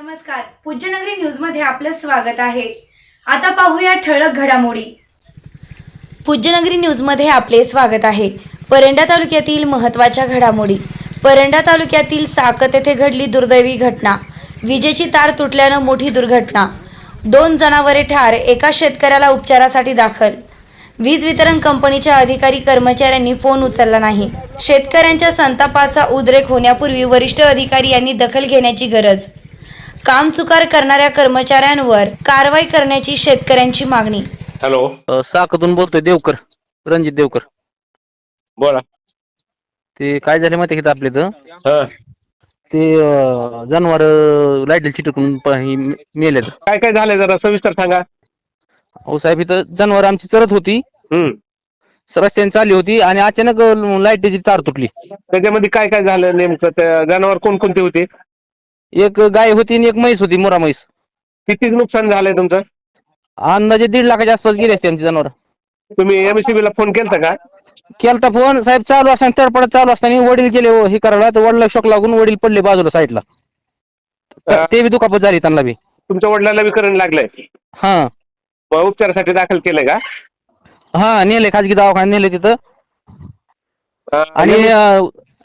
नमस्कार. पूज्यनगरी न्यूजमध्ये आपलं स्वागत आहे. आता पाहूया ठळक घडामोडी. पूज्यनगरी न्यूजमध्ये आपले स्वागत आहे. परंडा तालुक्यातील महत्त्वाच्या घडामोडी. परंडा तालुक्यातील साकत येथे घडली दुर्दैवी घटना. विजेची तार तुटल्यानं मोठी दुर्घटना. दोन जनावरे ठार एका शेतकऱ्याला उपचारासाठी दाखल. वीज वितरण कंपनीच्या अधिकारी कर्मचाऱ्यांनी फोन उचलला नाही. शेतकऱ्यांच्या संतापाचा उद्रेक होण्यापूर्वी वरिष्ठ अधिकारी यांनी दखल घेण्याची गरज. काम चुकार करणाऱ्या कर्मचाऱ्यांवर कारवाई करण्याची शेतकऱ्यांची मागणी. हॅलो. अ, बोलतोय देवकर रणजित देवकर. बोला. ते काय झाले माहिती का आपल्या इथं? हा. ते जनावर लाइट चिटकून प- ही मे- मेलेत काय काय झालंय जरा सविस्तर सांगा. हो साहेब इथं जनावर आमची चरत होती. हम्म. रस्त्याने चालली होती आणि अचानक लाईटीची तार तुटली. त्याच्यामध्ये काय काय झालं नेमकं? त्या जनावर कोणकोणते होते? एक गाय होती आणि एक म्हैस होती मोरा म्हैस. किती नुकसान झालंय तुमचं? अंदाजे दीड लाखाच्या आसपास गेली असते आमची जनावर. तुम्ही एमएससीबी ला फोन केलता का? केलता फोन. साहेब चालू असताना तरपडत चालू असताना वडील गेले हो, हे करायला. तर वडिला शॉक लागून वडील पडले बाजूला साईडला. ते बी दुखापत झाली त्यांना बी. तुमच्या वडिलांना बी करंट लागलंय? हा. उपचारासाठी दाखल केलंय का? हा नेले खाजगी दवाखान्यात नेले तिथं. अ, आणि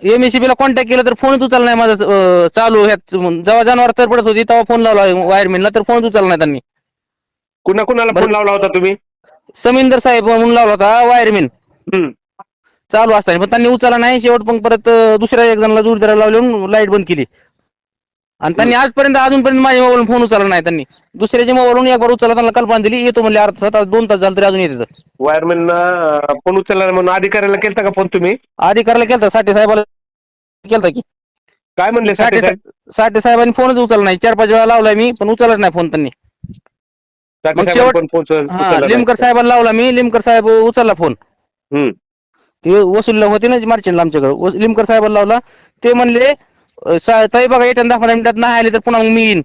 एमएससीबी ला कॉन्टॅक्ट केला तर फोनच उचलला नाही माझा अं, चालू ह्यात. जेव्हा जनावर तर पडत होती तेव्हा फोन लावला वायरमॅनला तर फोनच उचलला नाही त्यांनी. कुणा कुणाला फोन बरं. लावला होता तुम्ही? समिंदर साहेब म्हणून लावला होता वायरमॅन हम्म. चालू असताना पण त्यांनी उचलला नाही. शेवट पण परत अं, दुसऱ्या एक जणाला जोडदारा लावून लाइट बंद केली. आणि त्यांनी आजपर्यंत अजूनपर्यंत माझ्या मोबाईल फोन उचलला नाही त्यांनी. दुसऱ्याच्या मोबाईलवरून एक बार उचलला त्यांना कल्पना दिली येतो म्हणले अर्धा तास दोन तास झालं तरी अजून येते वायरमॅन फोन उचलला नाही म्हणून अधिकाऱ्याला केलता का फोन तुम्ही? आधी करायला केलता साठे साहेबाला केलता की. काय म्हणले साठे साठे साहेब? साहेब साठे साहेबांनी फोनच उचलला नाही. चार पाच वेळा लावलाय मी पण उचललाच नाही फोन त्यांनी. साठे मग साहेबांनी शेवट- पण फोन उचल- हा उचलला नाही. लिमकर साहेबांना लावला मी लिमकर साहेब उचलला फोन हम्म. ते वसुलीला होते ना मार्चंटला आमच्याकडे. लिमकर साहेबांना लावला. ते म्हणले ताई बघा येत्या दहा पंधरा मिनिटात नाही आले तर पुन्हा मग मी येईन.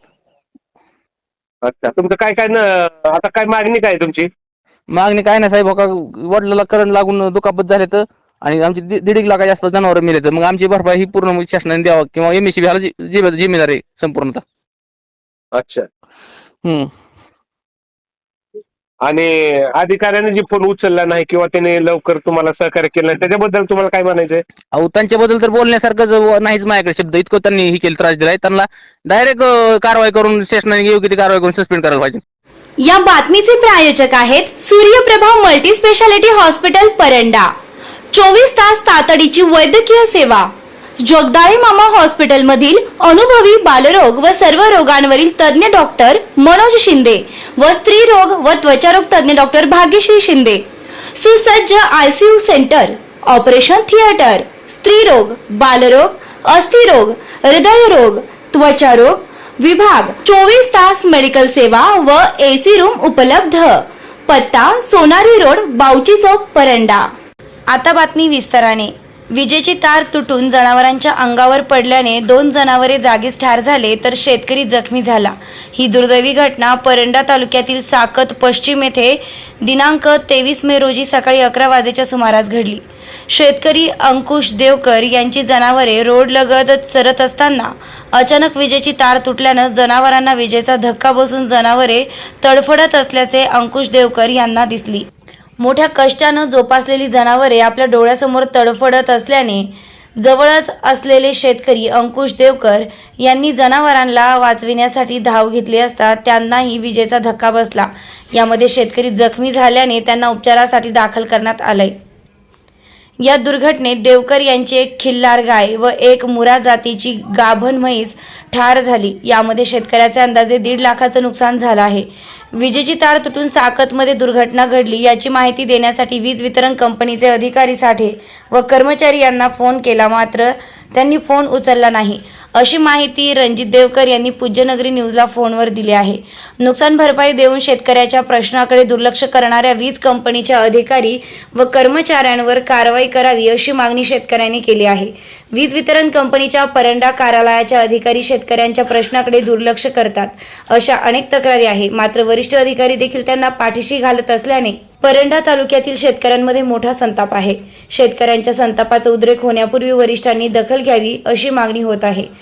अच्छा तुमचं काय काय न आता काय मागणी काय आहे तुमची? मागणी काय नाही साहेब बघा वडिलाला करंट लागून दुखापत झाले तर आणि आमची दि- दीड एक लाखाच्या आसपास जनावर मिळले तर मग आमची भरपाई ही पूर्ण शासनाने द्यावा किंवा एमएससी ह्याला जी- जी- जिम्मेदार आहे संपूर्णतः. अच्छा. हम्म. आणि अधिकाऱ्याने जी फोन उचलला नाही किंवा त्याने लवकर तुम्हाला सहकार्य केलं नाही त्याच्याबद्दल तुम्हाला काय म्हणायचंय? अहो त्यांच्याबद्दल तर बोलण्यासारखं ज- नाहीच माझ्याकडे शब्द. इतकं त्यांनी ही केलं त्रास दिलाय. त्यांना डायरेक्ट कारवाई करून शासनाने योग्य ती कारवाई करून सस्पेंड करायला पाहिजे. या बातमीचे प्रायोजक आहेत Suryaprabha multi speciality hospital Paranda. चोवीस तास तातडीची वैद्यकीय सेवा. जगदाळे मामा हॉस्पिटल मधील अनुभवी बालरोग व सर्व रोगांवरील तज्ञ डॉक्टर मनोज शिंदे व स्त्री रोग व त्वचारोग तज्ञ डॉक्टर भाग्यश्री शिंदे. सुसज्ज आयसीयू सेंटर ऑपरेशन थिएटर स्त्रीरोग बालरोग अस्थिरोग हृदयरोग त्वचारोग विभाग चोवीस तास मेडिकल सेवा व एसी रूम उपलब्ध. पत्ता सोनारी रोड बावची चौक परंडा. आता बातमी विस्ताराने. विजेची तार तुटून जनावरांच्या अंगावर पडल्याने दोन जनावरे जागीच ठार झाले तर शेतकरी जखमी झाला. ही दुर्दैवी घटना परंडा तालुक्यातील साकत पश्चिम येथे दिनांक तेवीस मे रोजी सकाळी अकरा वाजेच्या सुमारास घडली. शेतकरी अंकुश देवकर यांची जनावरे रोड लगत चरत असताना अचानक विजेची तार तुटल्यानं जनावरांना विजेचा धक्का बसून जनावरे तडफडत असल्याचे अंकुश देवकर यांना दिसली. मोठ्या कष्टानं जोपासलेली जनावरे आपल्या डोळ्यासमोर तडफडत असल्याने जवळच असलेले शेतकरी अंकुश देवकर यांनी जनावरांना वाचविण्यासाठी धाव घेतली असता त्यांनाही विजेचा धक्का बसला. यामध्ये शेतकरी जखमी झाल्याने त्यांना उपचारासाठी दाखल करण्यात आलंय. या दुर्घटनेत देवकर यांची एक खिल्लार गाय व एक मुरा जातीची गाभण म्हैस ठार झाली. यामध्ये शेतकऱ्याचे अंदाजे दीड लाखाचं नुकसान झालं आहे. विजेची तार तुटून साकतमध्ये दुर्घटना घडली. याची माहिती देण्यासाठी वीज वितरण कंपनीचे अधिकारी साठे व कर्मचारी यांना फोन केला. मात्र त्यांनी फोन उचलला नाही. अशी माहिती रणजित देवकर यांनी पूज्यनगरी न्यूजला फोनवर दिली आहे. नुकसान भरपाई देऊन शेतकऱ्याच्या प्रश्नाकडे दुर्लक्ष करणाऱ्या वीज कंपनीच्या अधिकारी व कर्मचाऱ्यांवर कारवाई करावी अशी मागणी शेतकऱ्यांनी केली आहे. वीज वितरण कंपनीच्या परंडा कार्यालयाच्या अधिकारी शेतकऱ्यांच्या प्रश्नाकडे दुर्लक्ष करतात अशा अनेक तक्रारी आहे मात्र वरिष्ठ अधिकारी देखील त्यांना पाठीशी घालत असल्याने परंडा तालुक्यातील शेतकऱ्यांमध्ये मोठा संताप आहे. शेतकऱ्यांच्या संतापाचा उद्रेक होण्यापूर्वी वरिष्ठांनी दखल घ्यावी अशी मागणी होत आहे.